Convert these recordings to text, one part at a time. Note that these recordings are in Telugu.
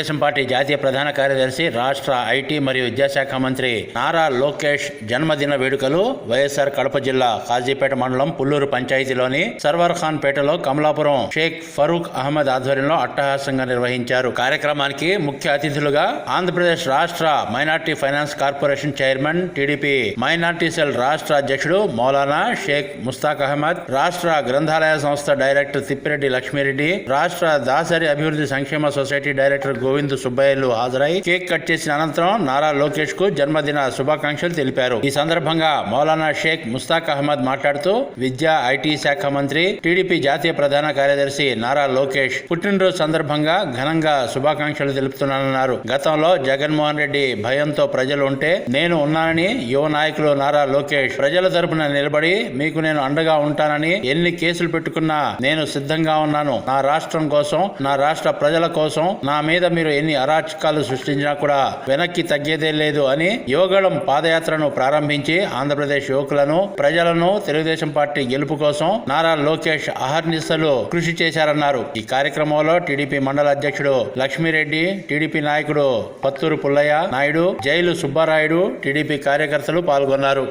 తెలుగుదేశం పార్టీ జాతీయ ప్రధాన కార్యదర్శి రాష్ట్ర ఐటీ మరియు విద్యాశాఖ మంత్రి నారా లోకేష్ జన్మదిన వేడుకలు వైఎస్ఆర్ కడప జిల్లా కాజీపేట మండలం పుల్లూరు పంచాయతీలోని సర్వర్ ఖాన్ పేటలో కమలాపురం షేక్ ఫరూక్ అహ్మద్ ఆధ్వర్యంలో అట్టహాసంగా నిర్వహించారు. కార్యక్రమానికి ముఖ్య అతిథులుగా ఆంధ్రప్రదేశ్ రాష్ట్ర minority finance corporation chairman TDP minority cell రాష్ట్ర అధ్యక్షుడు మౌలానా షేక్ ముస్తాక్ అహ్మద్ రాష్ట్ర గ్రంథాలయ సంస్థ డైరెక్టర్ తిప్పిరెడ్డి లక్ష్మీరెడ్డి రాష్ట్ర దాసరి అభివృద్ధి సంక్షేమ సొసైటీ డైరెక్టర్ గోవింద్ సుబ్బయ్యలు హాజరై కేక్ కట్ చేసిన అనంతరం నారా లోకేష్కు జన్మదిన శుభాకాంక్షలు తెలిపారు. ఈ సందర్భంగా మౌలానా షేక్ ముస్తాక్ అహ్మద్ మాట్లాడుతూ విద్యా ఐటీ శాఖ మంత్రి టీడీపీ జాతీయ ప్రధాన కార్యదర్శి నారా లోకేష్ పుట్టినరోజు సందర్భంగా ఘనంగా శుభాకాంక్షలు తెలుపుతున్నానన్నారు. గతంలో జగన్మోహన్ రెడ్డి భయంతో ప్రజలు ఉంటే నేను ఉన్నానని యువ నాయకులు నారా లోకేష్ ప్రజల తరపున నిలబడి మీకు నేను అండగా ఉంటానని ఎన్ని కేసులు పెట్టుకున్నా నేను సిద్ధంగా ఉన్నాను. నా రాష్ట్రం కోసం నా రాష్ట్ర ప్రజల కోసం నా మీద మీరు ఎన్ని అరాచకాలు సృష్టించినా కూడా వెనక్కి తగ్గేదే లేదు అని యువగళం పాదయాత్రను ప్రారంభించి ఆంధ్రప్రదేశ్ యువకులను ప్రజలను తెలుగుదేశం పార్టీ గెలుపు కోసం నారా లోకేష్ అహర్నిశలు కృషి చేశారన్నారు. ఈ కార్యక్రమంలో టీడీపీ మండల అధ్యక్షుడు లక్ష్మీరెడ్డి టీడీపీ నాయకుడు పత్తూరు పుల్లయ్య నాయుడు జైలు సుబ్బారాయుడు టీడీపీ కార్యకర్తలు పాల్గొన్నారు.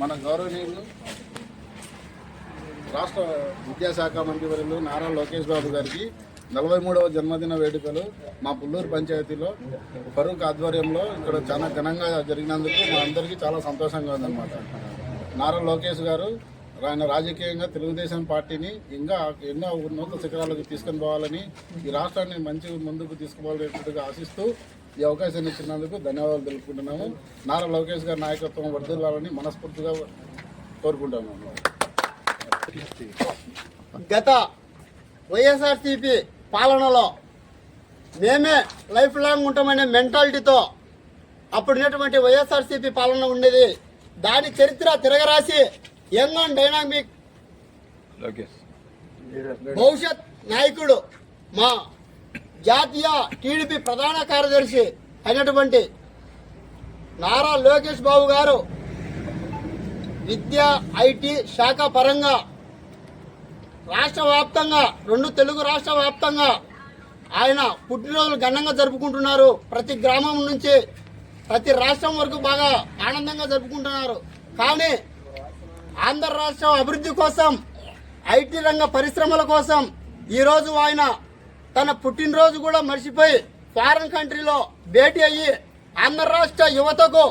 మన గౌరవనీయులు రాష్ట్ర విద్యాశాఖ మంత్రి వర్యులు నారా లోకేష్ బాబు గారికి నలభై మూడవ జన్మదిన వేడుకలు మా పుల్లూరు పంచాయతీలో ఫరూక్ ఆధ్వర్యంలో ఇక్కడ చాలా ఘనంగా జరిగినందుకు మా అందరికీ చాలా సంతోషంగా ఉందన్నమాట. నారా లోకేష్ గారు ఆయన రాజకీయంగా తెలుగుదేశం పార్టీని ఇంకా ఎన్నో ఉన్నత శిఖరాలకు తీసుకొని పోవాలని ఈ రాష్ట్రాన్ని మంచి ముందుకు తీసుకుపోవాలనేట్టుగా ఆశిస్తూ ఈ అవకాశాన్ని ఇచ్చినందుకు ధన్యవాదాలు తెలుపుకుంటున్నాము. నారా లోకేష్ గారి నాయకత్వం వర్దిల్లాలని మనస్ఫూర్తిగా కోరుకుంటాము గత వైఎస్ఆర్సీపీ పాలనలో మేమే లైఫ్ లాంగ్ ఉంటామనే మెంటాలిటీతో అప్పుడున్నటువంటి వైఎస్ఆర్సీపీ పాలన ఉండేది. దాని చరిత్ర తిరగరాసి యంగ్ అండ్ డైనామిక్ భవిష్యత్ నాయకుడు మా జాతీయ టీడీపీ ప్రధాన కార్యదర్శి అయినటువంటి నారా లోకేష్ బాబు గారు విద్య ఐటీ శాఖ పరంగా రాష్ట్ర వ్యాప్తంగా రెండు తెలుగు రాష్ట్ర వ్యాప్తంగా ఆయన పుట్టినరోజులు ఘనంగా జరుపుకుంటున్నారు. ప్రతి గ్రామం నుంచి ప్రతి రాష్ట్రం వరకు బాగా ఆనందంగా జరుపుకుంటున్నారు. కానీ ఆంధ్ర రాష్ట్రం అభివృద్ధి కోసం ఐటీ రంగ పరిశ్రమల కోసం ఈరోజు ఆయన తన పుట్టినరోజు కూడా మర్చిపోయి ఫారెన్ కంట్రీలో భేటీ అయ్యి ఆంధ్ర రాష్ట్ర యువతకు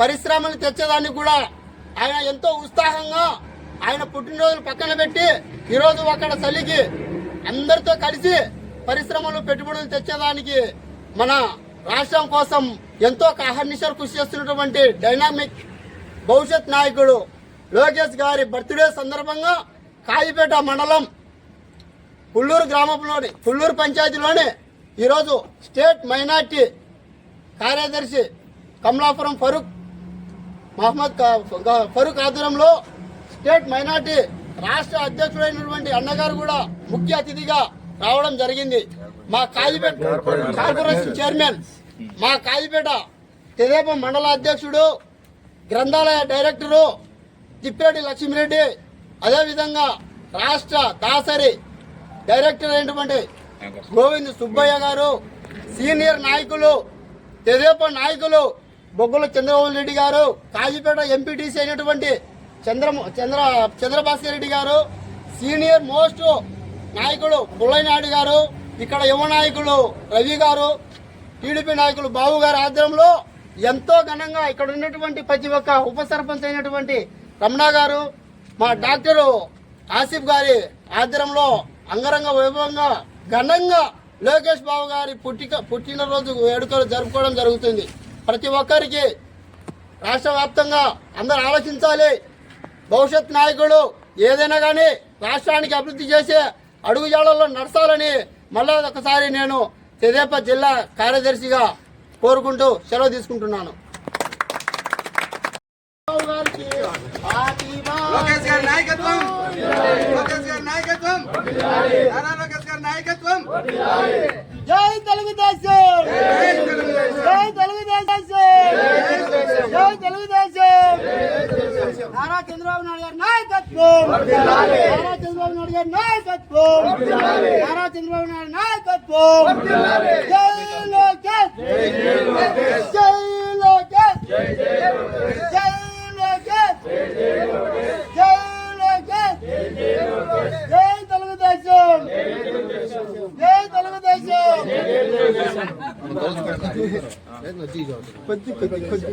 పరిశ్రమలు తెచ్చేదానికి కూడా ఆయన ఎంతో ఉత్సాహంగా ఆయన పుట్టినరోజులు పక్కన పెట్టి ఈరోజు అక్కడ చలికి అందరితో కలిసి పరిశ్రమలు పెట్టుబడులు తెచ్చేదానికి మన రాష్ట్రం కోసం ఎంతో అహర్నిశలు కృషి చేస్తున్నటువంటి డైనామిక్ భవిష్యత్ నాయకుడు లోకేష్ గారి బర్త్డే సందర్భంగా కాయిపేట మండలం పుల్లూరు గ్రామంలోని పుల్లూరు పంచాయతీలోని ఈరోజు స్టేట్ మైనార్టీ కార్యదర్శి కమలాపురం ఫరూక్ మహమ్మద్ ఫరూక్ ఆధ్వర్యంలో స్టేట్ మైనార్టీ రాష్ట్ర అధ్యక్షుడైనటువంటి అన్నగారు కూడా ముఖ్య అతిథిగా రావడం జరిగింది. మా కాజీపేట కార్పొరేషన్ చైర్మన్ మా కాజీపేట తెదేప మండల అధ్యక్షుడు గ్రంథాలయ డైరెక్టరు తిప్పిరెడ్డి లక్ష్మిరెడ్డి అదేవిధంగా రాష్ట్ర దాసరి డైరెక్టర్ అయినటువంటి గోవింద్ సుబ్బయ్య గారు సీనియర్ నాయకులు తెదేప నాయకులు బొగ్గుల చంద్రబాబు రెడ్డి గారు కాజీపేట ఎంపీటీసీ అయినటువంటి చంద్ర చంద్ర చంద్రభాస్కర్ రెడ్డి గారు సీనియర్ మోస్ట్ నాయకుడు పుల్లయ్యనాయుడు గారు ఇక్కడ యువ నాయకులు రవి గారు టీడీపీ నాయకులు బాబు గారి ఆధ్వర్యంలో ఎంతో ఘనంగా ఇక్కడ ఉన్నటువంటి ప్రతి ఒక్క ఉప సర్పంచ్ అయినటువంటి రమణ గారు మా డాక్టరు ఆసిఫ్ గారి ఆధ్వర్యంలో అంగరంగ వైభవంగా ఘనంగా లోకేష్ బాబు గారి పుట్టిక పుట్టినరోజు వేడుకలు జరుపుకోవడం జరుగుతుంది. ప్రతి ఒక్కరికి రాష్ట్ర వ్యాప్తంగా అందరూ ఆలోచించాలి. భవిష్యత్ నాయకుడు ఏదైనా కానీ రాష్ట్రానికి అభివృద్ధి చేసే అడుగుజాడల్లో నడచాలని మళ్ళీ ఒకసారి నేను తెదేపా జిల్లా కార్యదర్శిగా కోరుకుంటూ సెలవు తీసుకుంటున్నాను. లోకేష్ గారి నాయకత్వం! లోకేష్ గారి నాయకత్వం! నారా లోకేష్ గారి నాయకత్వం! జై తెలుగుదేశం జై తెలుగుదేశం జై తెలుగుదేశం నారా చంద్రబాబు నాయుడు గారి నాయకత్వం నారా చంద్రబాబు నాయుడు గారి నాయకత్వం. నారా చంద్రబాబు నాయుడు నాయకత్వం. జై లోకేష్. జై లోకేష్. జై లోకేష్. జై లోకేష్. జై తెలుగుదేశం. జై తెలుగుదేశం. కొద్ది కొద్ది కొద్ది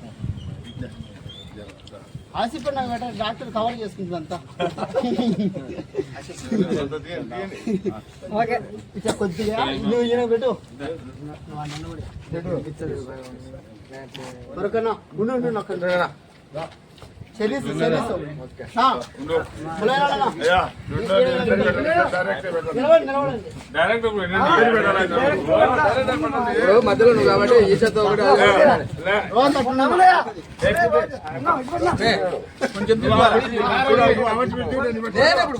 ఆసిపడినా గట్రా డాక్టర్ కవర్ చేసుకుంటుంది అంతా ఓకే ఇచ్చా కొద్దిగా నువ్వు ఈయన పెట్టు. ఉండు ఉండు ఒక్క నిలబడి నిలబడండి మధ్యలో నువ్వు కాబట్టి ఈశతో కూడా కొంచెం నేను ఎప్పుడు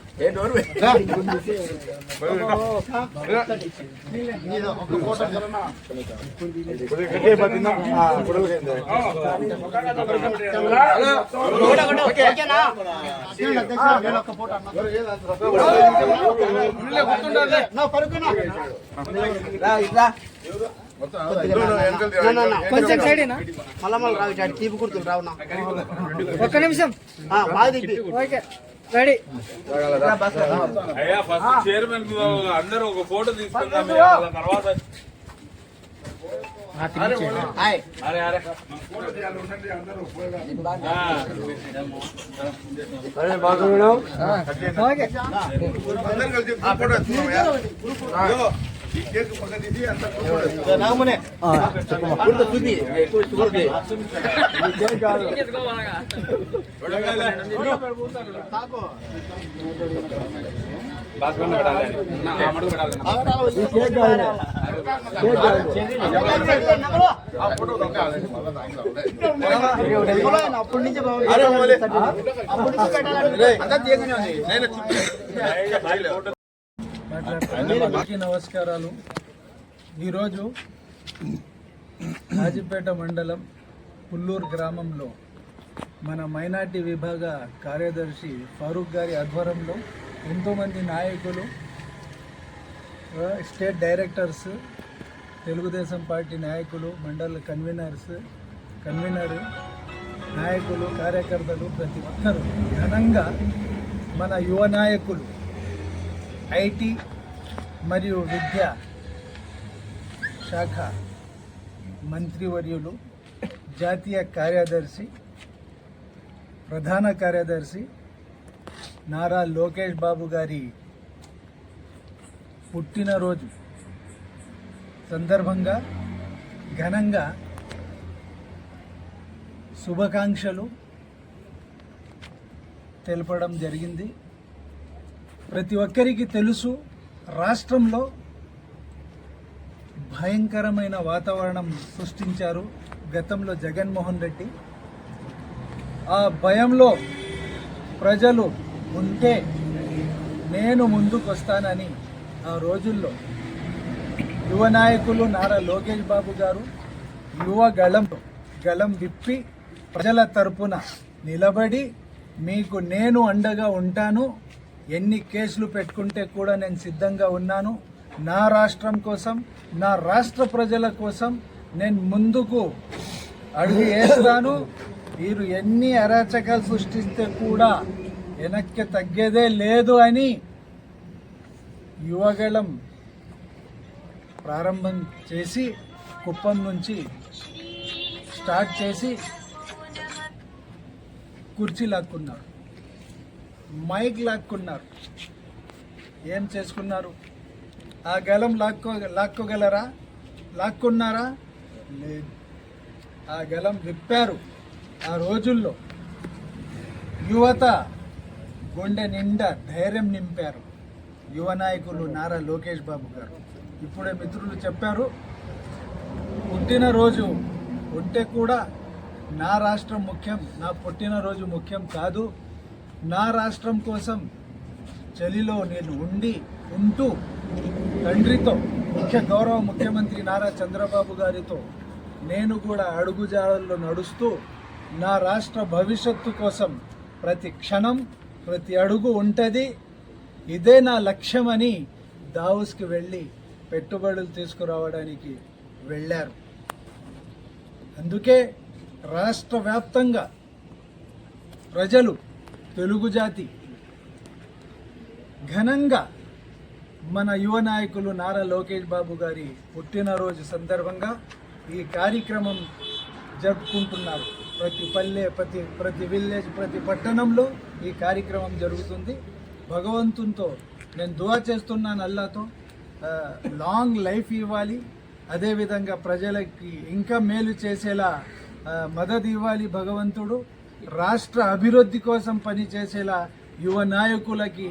కొంచెం సైడ్ మళ్ళా మళ్ళీ రావు చాటి తీపి కుడుతుంది రావునా ఒక్క నిమిషం. బాగా తిప్పి. ఓకే. రెడీ. అయ్యా ఫస్ట్ చైర్మన్ అందరూ ఒక ఫోటో తీసుకుందాం తర్వాత హాయ్ పెట్టాలి పెట్టాలి అప్పటి నుంచి అప్పటి నుంచి పెట్టాలంటే అందరికీ నమస్కారాలు. ఈరోజు కాజీపేట మండలం పుల్లూరు గ్రామంలో మన మైనార్టీ విభాగ కార్యదర్శి ఫారూక్ గారి ఆధ్వర్యంలో ఎంతోమంది నాయకులు స్టేట్ డైరెక్టర్స్ తెలుగుదేశం పార్టీ నాయకులు మండల కన్వీనర్స్ కన్వీనర్ నాయకులు కార్యకర్తలు ప్రతి ఒక్కరూ ఘనంగా మన యువ నాయకులు ఐటీ మరియు విద్యా శాఖ మంత్రివర్యులు జాతీయ కార్యదర్శి ప్రధాన కార్యదర్శి నారా లోకేష్ బాబు గారి పుట్టినరోజు సందర్భంగా ఘనంగా శుభాకాంక్షలు తెలపడం జరిగింది. ప్రతి ఒక్కరికి తెలుసు రాష్ట్రంలో భయంకరమైన వాతావరణం సృష్టించారు గతంలో జగన్మోహన్ రెడ్డి. ఆ భయంలో ప్రజలు ఉంటే నేను ముందుకు వస్తానని ఆ రోజుల్లో యువ నాయకులు నారా లోకేష్ బాబు గారు యువ గళం గళం విప్పి ప్రజల తరపున నిలబడి మీకు నేను అండగా ఉంటాను ఎన్ని కేసులు పెట్టుకుంటే కూడా నేను సిద్ధంగా ఉన్నాను. నా రాష్ట్రం కోసం నా రాష్ట్ర ప్రజల కోసం నేను ముందుకు అడుగు వేస్తాను. వీరు ఎన్ని అరాచకాలు సృష్టిస్తే కూడా వెనక్కి తగ్గేదే లేదు అని యువగళం ప్రారంభం చేసి కుప్పం నుంచి స్టార్ట్ చేసి కుర్చీ లాక్కున్నారు మైక్ లాక్కున్నారు. ఏం చేసుకున్నారు? ఆ గలం లాక్కో లాక్కోగలరా? లాక్కున్నారా? లేదు. ఆ గలం విప్పారు ఆ రోజుల్లో. యువత గుండె నిండా ధైర్యం నింపారు. యువ నాయకులు నారా లోకేష్ బాబు గారు. ఇప్పుడే మిత్రులు చెప్పారు పుట్టినరోజు ఉంటే కూడా నా రాష్ట్రం ముఖ్యం నా పుట్టినరోజు ముఖ్యం కాదు. నా రాష్ట్రం కోసం చలిలో నేను ఉండి ఉంటూ తండ్రితో ముఖ్య గౌరవ ముఖ్యమంత్రి నారా చంద్రబాబు గారితో నేను కూడా అడుగుజాడల్లో నడుస్తూ నా రాష్ట్ర భవిష్యత్తు కోసం ప్రతి క్షణం ప్రతి అడుగు ఉంటుంది. ఇదే నా లక్ష్యమని దావుస్కి వెళ్ళి పెట్టుబడులు తీసుకురావడానికి వెళ్ళారు. అందుకే రాష్ట్ర వ్యాప్తంగా ప్రజలు తెలుగు జాతి. ఘనంగా మన యువ నాయకులు నారా లోకేష్ బాబు గారి పుట్టినరోజు సందర్భంగా ఈ కార్యక్రమం జరుపుకుంటున్నారు. ప్రతి పల్లె ప్రతి ప్రతి విలేజ్ ప్రతి పట్టణంలో ఈ కార్యక్రమం జరుగుతుంది. భగవంతునితో నేను దువా చేస్తున్నాను అల్లాతో. లాంగ్ లైఫ్ ఇవ్వాలి. అదేవిధంగా ప్రజలకి ఇంకా మేలు చేసేలా మదది మద్దతు ఇవ్వాలి భగవంతుడు. రాష్ట్ర అభివృద్ధి కోసం పనిచేసేలా యువ నాయకులకి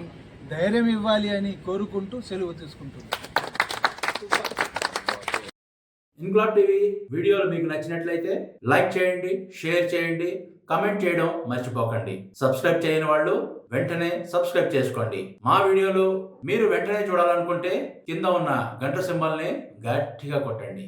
ధైర్యం ఇవ్వాలి అని కోరుకుంటూ సెలవు తీసుకుంటున్నాను ఇంక్లాబ్ టీవీ వీడియోలు మీకు నచ్చినట్లయితే లైక్ చేయండి షేర్ చేయండి కమెంట్ చేయడం మర్చిపోకండి. సబ్స్క్రైబ్ చేయని వాళ్ళు వెంటనే సబ్స్క్రైబ్ చేసుకోండి. మా వీడియోలు మీరు వెంటనే చూడాలనుకుంటే కింద ఉన్న గంట సింబల్ని గట్టిగా కొట్టండి.